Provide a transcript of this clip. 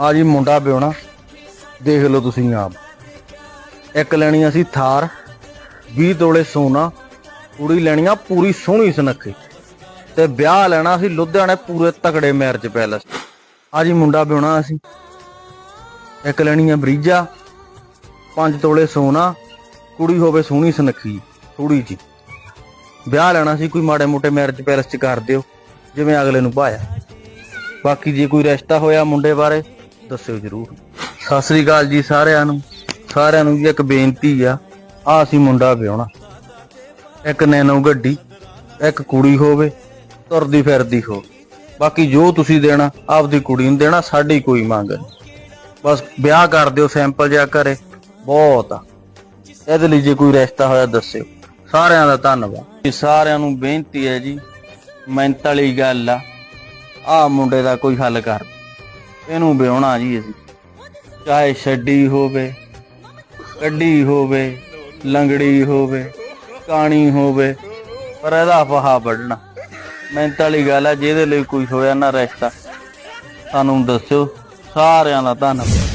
ਆ ਜੀ ਮੁੰਡਾ ਵਿਉਣਾ ਦੇਖ ਲਓ ਤੁਸੀਂ ਆਪ। ਇੱਕ ਲੈਣੀ ਅਸੀਂ ਥਾਰ 20 ਤੋਲੇ ਸੋਨਾ, ਕੁੜੀ ਲੈਣੀ ਆ ਪੂਰੀ ਸੋਹਣੀ ਸੁਨੱਖੀ। ਤੇ ਵਿਆਹ ਲੈਣਾ ਅਸੀਂ ਲੁਧਿਆਣੇ ਪੂਰੇ ਤਕੜੇ ਮੈਰਿਜ ਪੈਲਸ ਆ ਜੀ ਮੁੰਡਾ ਵਿਉਣਾ ਅਸੀਂ। ਇੱਕ ਲੈਣੀ ਆ ਬਰੀਜਾ 5 ਤੋਲੇ ਸੋਨਾ, ਕੁੜੀ ਹੋਵੇ ਸੋਹਣੀ ਸੁਨੱਖੀ ਥੋੜੀ ਜੀ ਵਿਆਹ ਲੈਣਾ ਸੀ ਕੋਈ ਮਾੜੇ ਮੋਟੇ ਮੈਰਿਜ ਪੈਲਸ ਚ ਕਰ ਦਿਓ, ਜਿਵੇਂ ਅਗਲੇ ਨੂੰ ਭਾਇਆ। ਬਾਕੀ ਜੇ ਕੋਈ ਰਿਸ਼ਤਾ ਹੋਇਆ ਮੁੰਡੇ ਬਾਰੇ ਦੱਸਿਓ ਜਰੂਰ। ਸਤਿ ਸ੍ਰੀ ਅਕਾਲ ਜੀ ਸਾਰਿਆਂ ਨੂੰ। ਸਾਰਿਆਂ ਨੂੰ ਜੀ ਇੱਕ ਬੇਨਤੀ ਆ ਆ ਅਸੀਂ ਮੁੰਡਾ ਵਿਆਹਣਾ। ਇੱਕ ਨੈਨੋ ਗੱਡੀ, ਇੱਕ ਕੁੜੀ ਹੋਵੇ, ਤੁਰਦੀ ਫਿਰਦੀ ਹੋ ਬਾਕੀ ਜੋ ਤੁਸੀਂ ਦੇਣਾ, ਆਪਦੀ ਕੁੜੀ ਨੂੰ ਦੇਣਾ, ਸਾਡੀ ਕੋਈ ਮੰਗ ਨਹੀਂ। ਬਸ ਵਿਆਹ ਕਰ ਦਿਓ, ਸੈਂਪਲ ਜਿਹਾ ਘਰੇ ਬਹੁਤ ਆ। ਇਹਦੇ ਲਈ ਜੇ ਕੋਈ ਰਿਸ਼ਤਾ ਹੋਇਆ, ਦੱਸਿਓ। ਸਾਰਿਆਂ ਦਾ ਧੰਨਵਾਦ। ਜੀ, ਸਾਰਿਆਂ ਨੂੰ ਬੇਨਤੀ ਹੈ ਜੀ ਮਿਹਨਤ ਵਾਲੀ ਗੱਲ ਆ। ਆ ਮੁੰਡੇ ਦਾ ਕੋਈ ਹੱਲ ਕਰ ਇਹਨੂੰ ਵਿਆਹਣਾ ਜੀ ਅਸੀਂ ਚਾਹੇ ਛੱਡੀ ਹੋਵੇ, ਕੱਢੀ ਹੋਵੇ, ਲੰਗੜੀ ਹੋਵੇ, ਕਾਣੀ ਹੋਵੇ, ਪਰ ਇਹਦਾ ਫਹਾ ਵੱਢਣਾ। ਮਿਹਨਤ ਵਾਲੀ ਗੱਲ ਆ, ਜਿਹਦੇ ਲਈ ਕੋਈ ਹੋਇਆ ਨਾ ਰਿਸ਼ਤਾ। ਸਾਨੂੰ ਦੱਸਿਓ, ਸਾਰਿਆਂ ਦਾ ਧੰਨਵਾਦ।